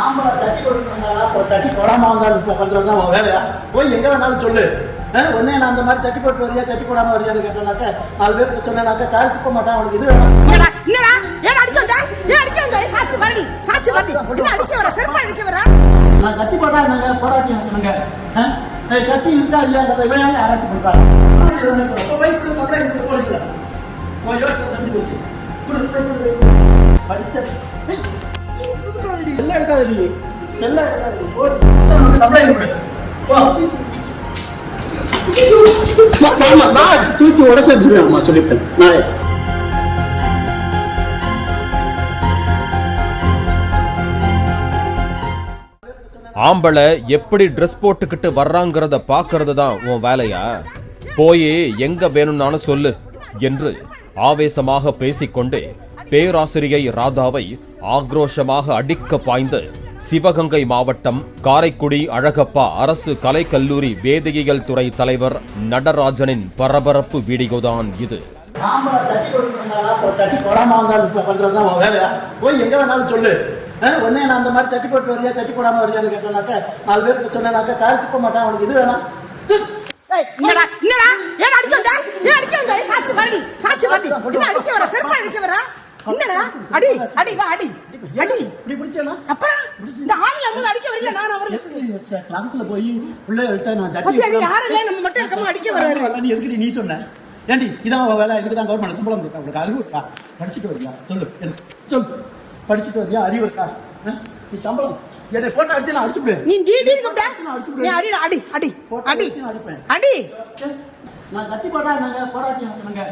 ஆம்பளை தட்டி இப்போ தட்டி போடாம வந்தாலும் இப்போ பண்றது தான் வேலையா? போய் எங்க வேணாலும் சொல்லு. உடனே நான் அந்த மாதிரி தட்டி போட்டு வரியா தட்டி போடாம வரியான்னு கேட்டேனாக்க நாலு பேருக்கு சொன்னேனாக்க காரி துப்ப மாட்டான் அவனுக்கு இது வேணும். என்னடா ஏன் அடிக்க வந்த? ஏன் அடிக்க வந்த? சாட்சி வரடி சாட்சி என்ன அடிக்க வர? செருப்பா அடிக்க வர? நான் கத்தி போட்டா நாங்க போராட்டி நாங்க கத்தி இருக்கா இல்லையான்றதை வேணாலும் ஆராய்ச்சி பண்றாங்க போலீஸ்ல. வா, தூக்கி உடச்சிருச்சுருவேன் சொல்லிப்பேன் நாளை ஆம்பளை எப்படி ட்ரெஸ் போட்டுக்கிட்டு வர்றாங்கிறத பாக்குறது தான் உன் வேலையா? போய் எங்க வேணும்னாலும் சொல்லு என்று ஆவேசமாக பேசிக்கொண்டே பேராசிரியை ராதாவை ஆக்ரோஷமாக அடிக்க பாய்ந்து சிவகங்கை மாவட்டம் காரைக்குடி அழகப்பா அரசு கலைக்கல்லூரி வேதியியல் துறை தலைவர் நடராஜனின் பரபரப்பு வீடியோதான் இது. ஆம்பளை தட்டி கொடுக்குறாங்களா இப்போ தட்டி போடாம வந்தாலும் இப்போ பண்றது தான் உன் வேலையா போய் எங்க வேணாலும் சொல்லு. அஹ், உடனே நான் அந்த மாதிரி தட்டி போட்டு வரியா தட்டி போடாம வரியான்னு கேட்டேனாக்க நாலு பேருக்கு சொன்னேனாக்க காரி துப்ப மாட்டான் அவனுக்கு இது வேணாம். சி. ஏய், என்னடா என்னடா? ஏன் அடிக்க வந்த? ஏன் அடிக்க வந்த? ஏய், சாட்சி சாட்சி வரடி என்ன அடிக்க வர செருப்பா அடிக்க வர என்னடா? அடி அடி வா அடி. அடி. இப்படி பிடிச்சேனா? அப்புறம் இந்த ஆள் நம்ம அடிக்க வரல நான் அவருக்கு கிளாஸ்ல போய் பிள்ளைகள்கிட்ட நான் தட்டி அடி யாரும் இல்ல நம்ம மட்டும் இருக்கமா அடிக்க வர்றாரு. நீ எதுக்கு நீ சொன்ன? ஏண்டி இதான் வேலை இதுக்கு தான் கவர்மெண்ட் சம்பளம் கொடுத்தா உங்களுக்கு அறிவு இருக்கா? படிச்சுட்டு வரியா? சொல்லு எனக்கு சொல்லு. படிச்சுட்டு வரியா? அறிவு இருக்கா? நீ சம்பளம். என்னை போட்டோ அடிச்சு நான் அடிச்சு விடு நீ டிடி கூப்பிட்ட நீ அடி அடி அடி அடி. அடிச்சு நான் அடிப்பேன். அடி. நான் கத்தி போட்டா நாங்க போராட்டி நாங்க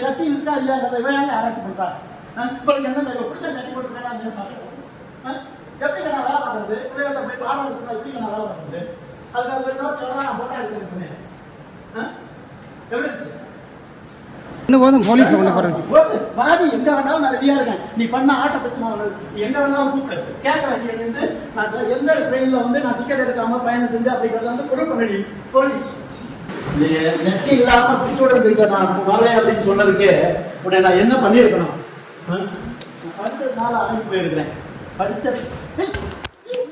கத்தி இருக்கா இல்லையா? அதை வேணாலும் ஆராய்ச்சி பண்றா அஹ், உங்களுக்கு என்ன தெரியும் புருஷன் கத்தி போட்டு வேணாம் பாருங்க எப்படி நான் வேலை பார்க்கறது? பிள்ளைகளை போய் பாடம் கொடுத்தா எப்படி நான் வேலை பார்க்கறது? அதுக்காக போய் தான் நான் போட்டா எடுத்துருக்கேன் எப்படி இருந்துச்சு? போலீஸ் எங்க வேணாலும் நான் ரெடியா இருக்கேன். நீ பண்ண ஆட்டத்துக்கு நான் உனக்கு நீ எங்க வேணாலும் கூப்பிடு. கேட்கறேன் நீ வந்து நான் எந்த ட்ரெயின்ல வந்து நான் டிக்கெட் எடுக்காம பயணம் செஞ்சு அப்படிங்கறத வந்து ப்ரூவ் பண்ணடி. சொல்லி நெட்டி இல்லாம பிடிச்சோட இருக்க நான் இப்ப வரேன் அப்படின்னு சொன்னதுக்கே உடனே நான் என்ன பண்ணியிருக்கணும்? ஆ? நான் படிச்சது நாள் அனுப்பி போயிருக்கிறேன். படிச்ச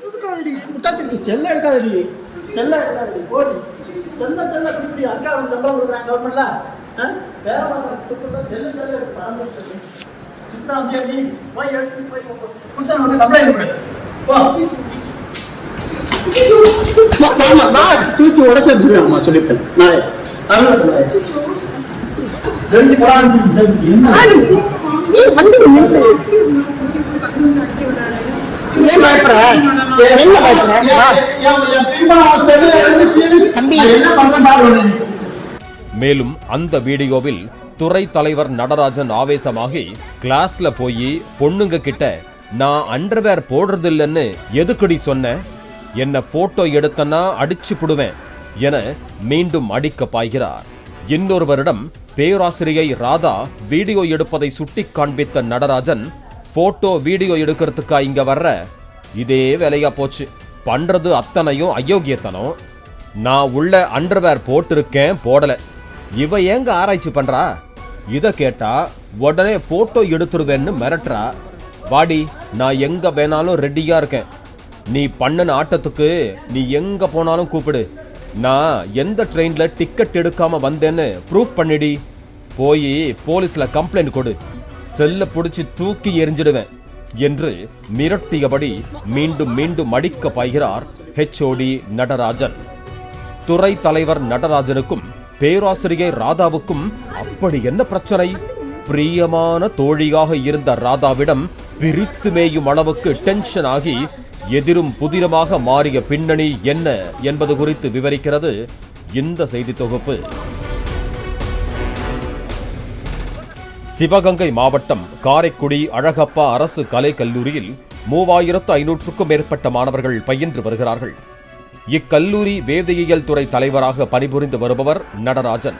எடுக்காதடி, முட்டாச்சிருக்கு. செல்ல எடுக்காதடி. செல்ல எடுக்காதடி. ஓடி செல்ல செல்ல பிடிப்படி. அக்கா வந்து சம்பளம் கொடுக்குறாங்க கவர்மெண்ட்ல வேற செல்ல செல்ல பராமரிச்சு இதுதான் வந்து போய் எடுத்து போய் புருஷன் வந்து கம்ப்ளைண்ட் கொடு வா. தம்பி என்ன பண்றேன் மேலும் அந்த வீடியோவில் துறை தலைவர் நடராஜன் ஆவேசமாகி கிளாஸ்ல போய் பொண்ணுங்க கிட்ட நான் அண்டர்வேர் போடுறதில்லன்னு எதுக்குடி சொன்ன என்ன போட்டோ எடுத்தனா அடிச்சு புடுவேன் என மீண்டும் அடிக்க பாய்கிறார். இன்னொருவரிடம் பேராசிரியை ராதா வீடியோ எடுப்பதை சுட்டி காண்பித்த நடராஜன் போட்டோ வீடியோ எடுக்கிறதுக்கா இங்க வர்ற? இதே வேலையா போச்சு. பண்றது அத்தனையும் அயோக்கியத்தனம். நான் உள்ள அண்டர்வேர் போட்டிருக்கேன் போடல. இவ ஏங்க ஆராய்ச்சி பண்றா? இத கேட்டா உடனே போட்டோ எடுத்துருவேன்னு மிரட்டுறா. வாடி நான் எங்க வேணாலும் ரெடியா இருக்கேன். நீ பண்ணன ஆட்டத்துக்கு நீ எங்க போனாலும் கூப்பிடு. நான் எந்த ட்ரெயின்ல டிக்கெட் எடுக்காம வந்தேன்னு ப்ரூஃப் பண்ணிடி. போய் போலீஸ்ல கம்ப்ளைண்ட் கொடு. செல்ல புடிச்சு தூக்கி எறிஞ்சிடுவேன் என்று மிரட்டியபடி மீண்டும் மீண்டும் அடிக்க பாய்கிறார் ஹெச்ஓடி நடராஜன். துறை தலைவர் நடராஜனுக்கும் பேராசிரியர் ராதாவுக்கும் அப்படி என்ன பிரச்சனை? பிரியமான தோழியாக இருந்த ராதாவிடம் பிரித்து மேயும் அளவுக்கு டென்ஷன் ஆகி எதிரும் புதிரமாக மாறிய பின்னணி என்ன என்பது குறித்து விவரிக்கிறது இந்த செய்தி தொகுப்பு. சிவகங்கை மாவட்டம் காரைக்குடி அழகப்பா அரசு கலை கல்லூரியில் மூவாயிரத்து ஐநூற்றுக்கும் மேற்பட்ட மாணவர்கள் பயின்று வருகிறார்கள். இக்கல்லூரி வேதியியல் துறை தலைவராக பணிபுரிந்து வருபவர் நடராஜன்.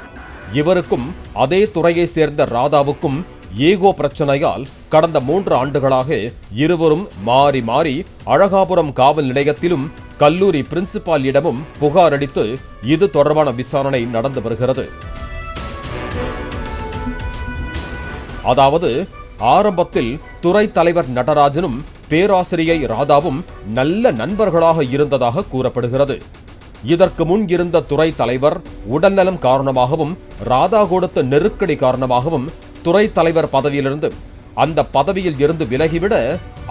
இவருக்கும் அதே துறையை சேர்ந்த ராதாவுக்கும் ஏகோ பிரச்சனையால் கடந்த மூன்று ஆண்டுகளாக இருவரும் மாறி மாறி அழகாபுரம் காவல் நிலையத்திலும் கல்லூரி பிரின்சிபாலிடமும் புகார் அளித்து இது தொடர்பான விசாரணை நடந்து வருகிறது. அதாவது ஆரம்பத்தில் துறை தலைவர் நடராஜனும் பேராசிரியை ராதாவும் நல்ல நண்பர்களாக இருந்ததாக கூறப்படுகிறது. இதற்கு முன் இருந்த துறை தலைவர் உடல்நலம் காரணமாகவும் ராதா கொடுத்த நெருக்கடி காரணமாகவும் துறை தலைவர் பதவியிலிருந்து அந்த பதவியில் இருந்து விலகிவிட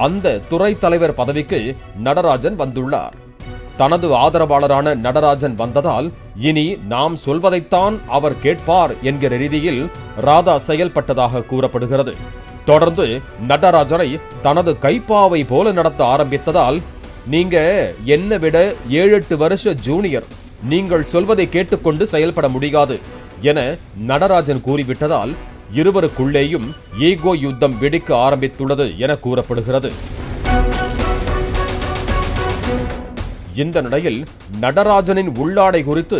அந்த துறை தலைவர் பதவிக்கு நடராஜன் வந்துள்ளார். தனது ஆதரவாளரான நடராஜன் வந்ததால் இனி நாம் சொல்வதைத்தான் அவர் கேட்பார் என்கிற ரீதியில் ராதா செயல்பட்டதாக கூறப்படுகிறது. தொடர்ந்து நடராஜனை தனது கைப்பாவை போல நடத்த ஆரம்பித்ததால் நீங்க என்ன விட ஏழு எட்டு வருஷ ஜூனியர் நீங்கள் சொல்வதை கேட்டுக்கொண்டு செயல்பட முடியாது என நடராஜன் கூறிவிட்டதால் இருவருக்குள்ளேயும் ஈகோ யுத்தம் வெடிக்க ஆரம்பித்துள்ளது என கூறப்படுகிறது. இந்த நிலையில் நடராஜனின் உள்ளாடை குறித்து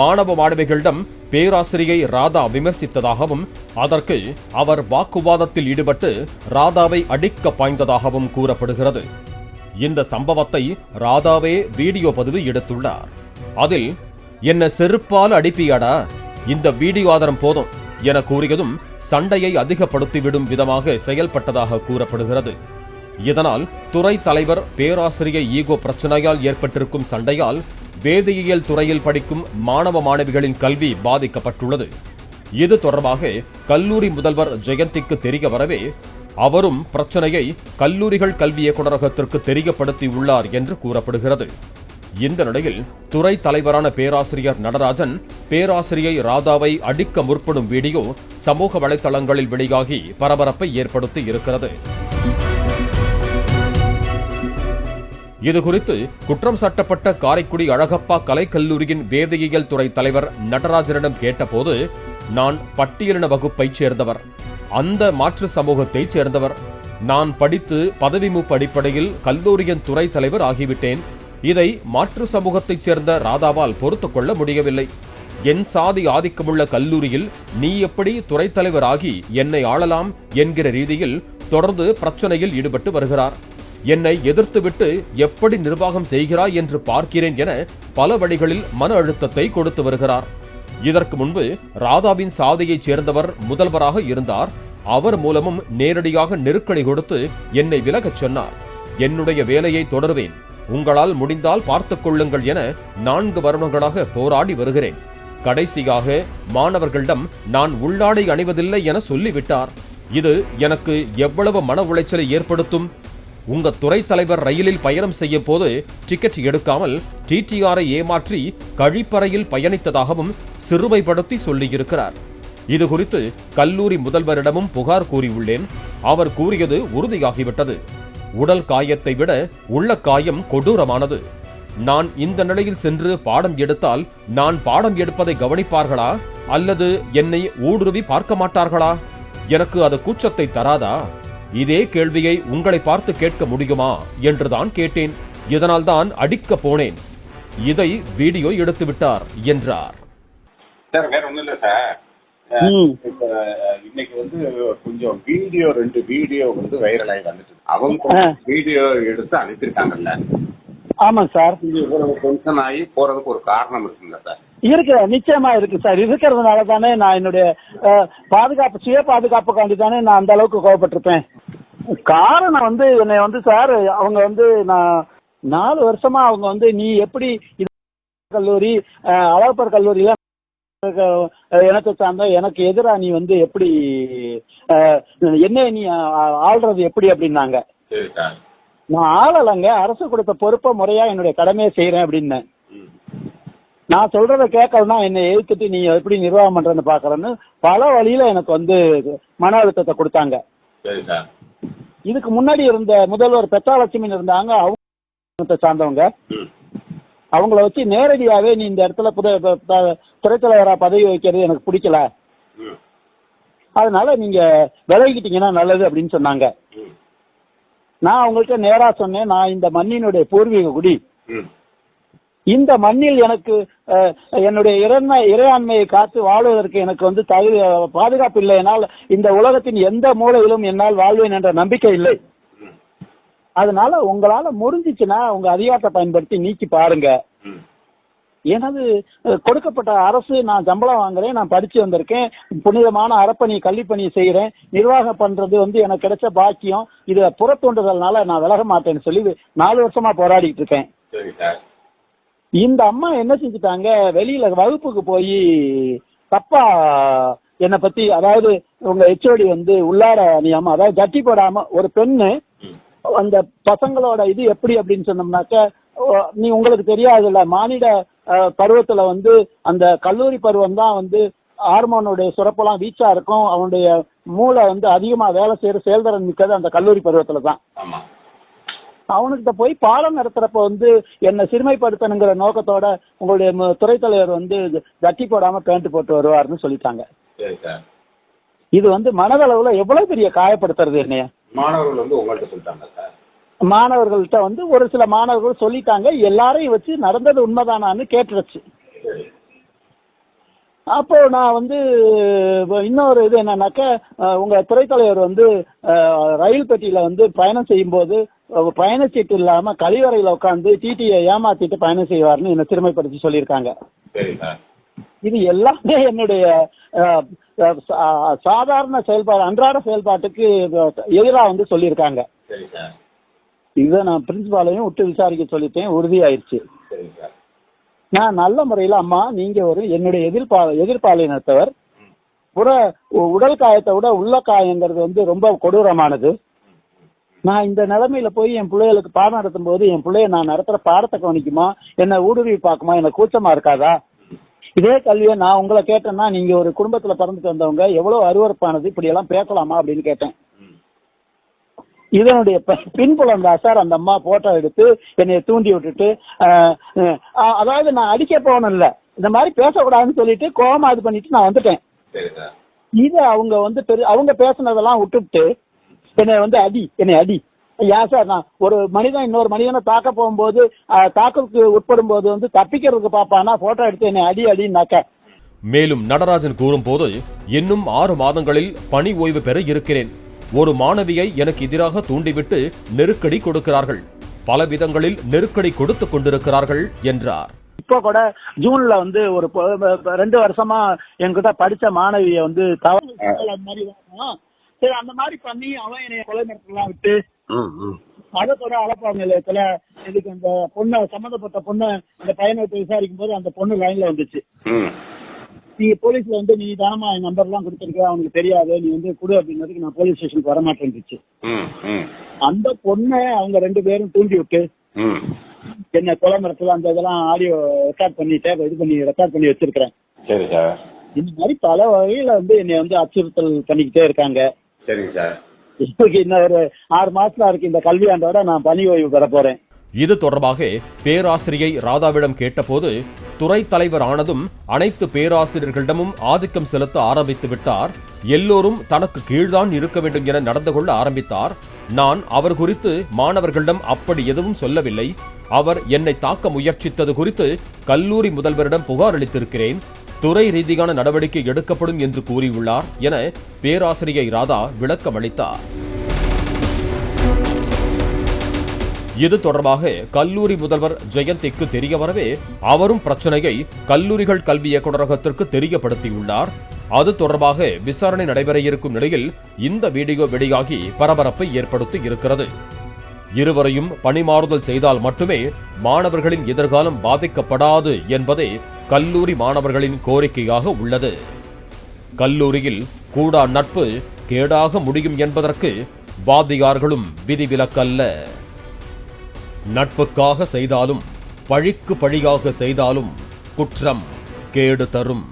மாணவ மாணவிகளிடம் பேராசிரியை ராதா விமர்சித்ததாகவும் அதற்கு அவர் வாக்குவாதத்தில் ஈடுபட்டு ராதாவை அடிக்க பாய்ந்ததாகவும் கூறப்படுகிறது. இந்த சம்பவத்தை ராதாவே வீடியோ பதிவு எடுத்துள்ளார். அதில் என்ன செருப்பால் அடிப்பியாடா? இந்த வீடியோ ஆதாரம் போதும். என கூறியதும் சண்டையை அதிகப்படுத்திவிடும் விதமாக செயல்பட்டதாக கூறப்படுகிறது. இதனால் துறை தலைவர் பேராசிரியர் ஈகோ பிரச்சனையால் ஏற்பட்டிருக்கும் சண்டையால் வேதியியல் துறையில் படிக்கும் மாணவ மாணவிகளின் கல்வி பாதிக்கப்பட்டுள்ளது. இது தொடர்பாக கல்லூரி முதல்வர் ஜெயந்திக்கு தெரிய வரவே அவரும் பிரச்சனையை கல்லூரிகள் கல்வி இயக்குநரகத்திற்கு தெரியப்படுத்தி உள்ளார் என்று கூறப்படுகிறது. இந்த நிலையில் துறை தலைவரான பேராசிரியர் நடராஜன் பேராசிரியை ராதாவை அடிக்க முற்படும் வீடியோ சமூக வலைதளங்களில் வெளியாகி பரபரப்பை ஏற்படுத்தி இருக்கிறது. இது குறித்து குற்றம் சாட்டப்பட்ட காரைக்குடி அழகப்பா கலைக்கல்லூரியின் வேதியியல் துறை தலைவர் நடராஜனிடம் கேட்டபோது நான் பட்டியலின வகுப்பைச் சேர்ந்தவர். அந்த மாற்று சமூகத்தைச் சேர்ந்தவர். நான் படித்து பதவி மூப்பு அடிப்படையில் கல்லூரியின் துறை தலைவர் ஆகிவிட்டேன். இதை மாற்று சமூகத்தைச் சேர்ந்த ராதாவால் பொறுத்து கொள்ள முடியவில்லை. என் சாதி ஆதிக்கமுள்ள கல்லூரியில் நீ எப்படி துறை தலைவராகி என்னை ஆளலாம் என்கிற ரீதியில் தொடர்ந்து பிரச்சனையில் ஈடுபட்டு வருகிறார். என்னை எதிர்த்துவிட்டு எப்படி நிர்வாகம் செய்கிறாய் என்று பார்க்கிறேன் என பல வழிகளில் மன அழுத்தத்தை கொடுத்து வருகிறார். இதற்கு முன்பு ராதாவின் சாதியைச் சேர்ந்தவர் முதல்வராக இருந்தார். அவர் மூலமும் நேரடியாக நெருக்கடி கொடுத்து என்னை விலகச் சொன்னார். என்னுடைய வேலையை தொடருவேன். உங்களால் முடிந்தால் பார்த்துக் கொள்ளுங்கள் என நான்கு வருடங்களாக போராடி வருகிறேன். கடைசியாக மாணவர்களிடம் நான் உள்ளாடை அணிவதில்லை என சொல்லிவிட்டார். இது எனக்கு எவ்வளவு மன உளைச்சலை ஏற்படுத்தும்? உங்க துறை தலைவர் ரயிலில் பயணம் செய்ய போது டிக்கெட் எடுக்காமல் டிடிஆரை ஏமாற்றி கழிப்பறையில் பயணித்ததாகவும் சிறுமைப்படுத்தி சொல்லியிருக்கிறார். இது குறித்து கல்லூரி முதல்வரிடமும் புகார் கூறியுள்ளேன். அவர் கூறியது உறுதியாகிவிட்டது. உடல் காயத்தை விட உள்ள காயம் கொடூரமானது. நான் இந்த நிலையில் சென்று பாடம் எடுத்தால் நான் பாடம் எடுப்பதை கவனிப்பார்களா? அல்லது என்னை ஊடுருவி பார்க்க மாட்டார்களா? எனக்கு அது கூச்சத்தை தராதா? இதே கேள்வியை உங்களை பார்த்து கேட்க முடியுமா என்றுதான் கேட்டேன். இதனால்தான் அடிக்க போனேன். இதை வீடியோ எடுத்து விட்டார் என்றார். சார் வேற ஒண்ணும் இல்ல சார். இப்ப இன்னைக்கு வந்து கொஞ்சம் வீடியோ ரெண்டு வீடியோ வந்து வைரல் ஆகி வந்துட்டு. அவங்க வீடியோ எடுத்து அனுப்பியிருக்காங்கல்ல? ஆமாங்க சார். இவ்வளவு டென்ஷன் ஆகி போறதுக்கு ஒரு காரணம் இருக்குங்க சார்? இருக்கு நிச்சயமா இருக்கு சார். இருக்கிறதுனால தானே நான் என்னுடைய பாதுகாப்பு சுய பாதுகாப்புக்காண்டி தானே நான் அந்த அளவுக்கு கோவப்பட்டிருப்பேன். காரணம் வந்து என்னை வந்து சார் அவங்க வந்து நான் நாலு வருஷமா அவங்க வந்து நீ எப்படி கல்லூரி அழகப்பர் கல்லூரியில இனத்தை சார்ந்த எனக்கு எதிரா நீ வந்து எப்படி என்ன நீ ஆள்றது எப்படி அப்படின்னாங்க. நான் ஆளலைங்க அரசு கொடுத்த பொறுப்பை முறையா என்னுடைய கடமையை செய்யறேன் அப்படின்னு. நான் சொல்றத கேட்கலன்னா என்னை எதிர்த்துட்டு நீ எப்படி நிர்வாகம் பண்றேன்னு பாக்குறேன்னு பல வழியில எனக்கு வந்து மன அழுத்தத்தை கொடுத்தாங்க. இதுக்கு முன்னாடி இருந்த முதல்வர் பெத்தாலட்சுமி இருந்தாங்க அவங்க சார்ந்தவங்க. அவங்கள வச்சு நேரடியாவே நீ இந்த இடத்துல புத ப- ப- துறைத் தலைவரா பதவி வைக்கிறது எனக்கு பிடிக்கல. அதனால நீங்க விலகிக்கிட்டீங்கன்னா நல்லது அப்படின்னு சொன்னாங்க. நான் அவங்கள்ட்ட நேரா சொன்னேன் நான் இந்த மண்ணினுடைய பூர்வீக குடி. இந்த மண்ணில் எனக்கு என்னுடைய இறைமை இறையாண்மையை காத்து வாழ்வதற்கு எனக்கு வந்து தகுதி பாதுகாப்பு இல்லை என்னால் இந்த உலகத்தின் எந்த மூலையிலும் என்னால் வாழ்வேன் என்ற நம்பிக்கை இல்லை. அதனால உங்களால முடிஞ்சிச்சுன்னா உங்க அதிகாரத்தை பயன்படுத்தி நீக்கி பாருங்க. அஹ், கொடுக்கப்பட்ட அரசு நான் சம்பளம் வாங்குறேன் நான் படிச்சு வந்திருக்கேன் புனிதமான அறப்பணி கல்விப்பணி செய்யறேன் நிர்வாகம் பண்றது வந்து எனக்கு கிடைச்ச பாக்கியம் இதை புறத்தோண்டுதல்னால நான் விலக மாட்டேன்னு சொல்லி நாலு வருஷமா போராடிட்டு இருக்கேன் இந்த அம்மா என்ன செஞ்சுட்டாங்க வெளியில வகுப்புக்கு போய் தப்பா என்னை பத்தி அதாவது உங்க ஹெச்ஓடி வந்து உள்ளார அணியாம அதாவது ஜட்டி போடாம ஒரு பெண்ணு. அந்த பசங்களோட இது எப்படி அப்படின்னு சொன்னோம்னாக்க நீ உங்களுக்கு தெரியாதுல்ல மானிட பருவத்துல வந்து அந்த கல்லூரி பருவம் தான் வந்து ஹார்மோனுடைய சுரப்பெல்லாம் வீச்சா இருக்கும். அவனுடைய மூளை வந்து அதிகமா வேலை செய்யற செயல்திறன் மிக்கது அந்த கல்லூரி பருவத்துல தான். அவனுக்கிட்ட போய் பாடம் நடத்துறப்ப வந்து என்னை சிறுமைப்படுத்தணுங்கிற நோக்கத்தோட உங்களுடைய துறைத் தலைவர் வந்து ஜட்டி போடாம பேண்ட் போட்டு வருவாருன்னு சொல்லிட்டாங்க. இது வந்து மனதளவுல எவ்வளவு பெரிய காயப்படுத்துறது என்னைய? மாணவர்கள் வந்து உங்கள்ட்ட சொல்லிட்டாங்க சார். மாணவர்கள்ட்ட வந்து ஒரு சில மாணவர்கள் சொல்லிட்டாங்க எல்லாரையும் வச்சு நடந்தது உண்மைதானான்னு கேட்டுருச்சு. அப்போ நான் வந்து இன்னொரு இது என்னன்னாக்க உங்க துறைத் தலைவர் வந்து ரயில் பெட்டியில வந்து பயணம் செய்யும்போது பயணச்சீட்டு இல்லாம கழிவறையில உட்காந்து டிடியை ஏமாத்திட்டு பயணம் செய்வார்னு என்ன சிறுமைப்படுத்தி சொல்லியிருக்காங்க. இது எல்லாமே என்னுடைய சாதாரண செயல்பாடு அன்றாட செயல்பாட்டுக்கு எதிராக வந்து சொல்லியிருக்காங்க. இதை நான் பிரின்சிபாலையும் விட்டு விசாரிக்க சொல்லிட்டேன் உறுதியாயிருச்சு. நான் நல்ல முறையில் அம்மா நீங்க ஒரு என்னுடைய எதிர்பா எதிர்பாலினத்தவர். புற உ- உடல் காயத்தை விட உள்ள காயங்கிறது வந்து ரொம்ப கொடூரமானது. நான் இந்த நிலைமையில போய் என் பிள்ளைகளுக்கு பாடம் நடத்தும் போது என் பிள்ளைய நான் நடத்துற பாடத்தை கவனிக்குமா? என்ன ஊடுருவி பார்க்குமா? என்ன கூச்சமா இருக்காதா? இதே கல்வியை நான் உங்களை கேட்டேன்னா நீங்க ஒரு குடும்பத்துல பிறந்துட்டு வந்தவங்க எவ்வளவு அருவருப்பானது இப்படி எல்லாம் பேசலாமா அப்படின்னு கேட்டேன். இதனுடைய ப- பின்புலம் தான் சார். அந்த அம்மா போட்டோ எடுத்து என்னை தூண்டி விட்டுட்டு அதாவது நான் அடிக்க போகணும் இல்ல. இந்த மாதிரி பேசக்கூடாதுன்னு சொல்லிட்டு கோவமா இது பண்ணிட்டு நான் வந்துட்டேன். இது அவங்க வந்து பெரு அவங்க பேசுனதெல்லாம் விட்டுவிட்டு என்னை வந்து அடி என்னை அடி. ஏன் சார் நான் ஒரு மனிதன் இன்னொரு மனிதனை தாக்க போகும்போது ஆஹ், தாக்குக்கு உட்படும் போது வந்து தப்பிக்கிறதுக்கு பாப்பானா போட்டோ எடுத்து என்னை அடி அடின்னாக்க. மேலும் நடராஜன் கூறும்போது இன்னும் ஆறு மாதங்களில் பணி ஓய்வு பெற இருக்கிறேன். ஒரு மாணவியை எனக்கு எதிராக தூண்டிவிட்டு நெருக்கடி கொடுக்கிறார்கள். பல விதங்களில் நெருக்கடி கொடுத்துக் கொண்டிருக்கிறார்கள் என்றார். இப்போ கூட ஜூன்ல வந்து ஒரு ரெண்டு வருஷமா என்கிட்ட படிச்ச மாணவிய வந்து தவறு அந்த மாதிரி தான். சரி அந்த மாதிரி பண்ணி அவன் என்னைய கொலை மிரட்டலாம் விட்டு ம் ம். அதை கூட அளப்பாங்க நிலையத்துல இதுக்கு அந்த பொண்ணை சம்மந்தப்பட்ட பொண்ணை அந்த பையனை விட்டு விசாரிக்கும் போது அந்த பொண்ணு லைன்ல வந்துச்சு. ம் நீ போலீஸ்ல வந்து நீ தானமா என் நம்பர் எல்லாம் கொடுத்துருக்க அவனுக்கு தெரியாது. நீ வந்து கொடு அப்படின்னதுக்கு நான் போலீஸ் ஸ்டேஷனுக்கு வர ம் அந்த பொண்ணை அவங்க ரெண்டு பேரும் தூண்டி விட்டு என்ன கொலை மிரட்டல் அந்த இதெல்லாம் ஆடியோ ரெக்கார்ட் பண்ணிட்டேன் இது பண்ணி ரெக்கார்ட் பண்ணி வச்சிருக்கிறேன். சரி சார் இந்த மாதிரி பல வகையில வந்து என்னை வந்து அச்சுறுத்தல் பண்ணிக்கிட்டே இருக்காங்க. சரிங்க சார் இப்போக்கு இன்னும் ஒரு ஆறு மாசத்துல இருக்கு இந்த கல்வியாண்டோட நான் பணி ஓய்வு பெற போறேன். இது தொடர்பாக பேராசிரியை ராதாவிடம் கேட்டபோது துறை தலைவர் ஆனதும் அனைத்து பேராசிரியர்களிடமும் ஆதிக்கம் செலுத்த ஆரம்பித்து விட்டார். எல்லோரும் தனக்கு கீழ்தான் இருக்க வேண்டும் என நடந்து கொள்ள ஆரம்பித்தார். நான் அவர் குறித்து மாணவர்களிடம் அப்படி எதுவும் சொல்லவில்லை. அவர் என்னை தாக்க முயற்சித்தது குறித்து கல்லூரி முதல்வரிடம் புகார் அளித்திருக்கிறேன். துறை ரீதியான நடவடிக்கை எடுக்கப்படும் என்று கூறியுள்ளார் என பேராசிரியை ராதா விளக்கம் அளித்தார் இது தொடர்பாக கல்லூரி முதல்வர் ஜெயந்திக்கு தெரிய வரவே அவரும் பிரச்சனையை கல்லூரிகள் கல்வி இயக்குநரகத்திற்கு தெரியப்படுத்தியுள்ளார். அது தொடர்பாக விசாரணை நடைபெற இருக்கும் நிலையில் இந்த வீடியோ வெளியாகி பரபரப்பை ஏற்படுத்தி இருக்கிறது. இருவரையும் பணிமாறுதல் செய்தால் மட்டுமே மாணவர்களின் எதிர்காலம் பாதிக்கப்படாது என்பதே கல்லூரி மாணவர்களின் கோரிக்கையாக உள்ளது. கல்லூரியில் கூடா நட்பு கேடாக முடியும் என்பதற்கு வாதியார்களும் விதிவிலக்கல்ல. நட்புக்காக செய்தாலும் பழிக்கு பழியாக செய்தாலும் குற்றம் கேடு தரும்.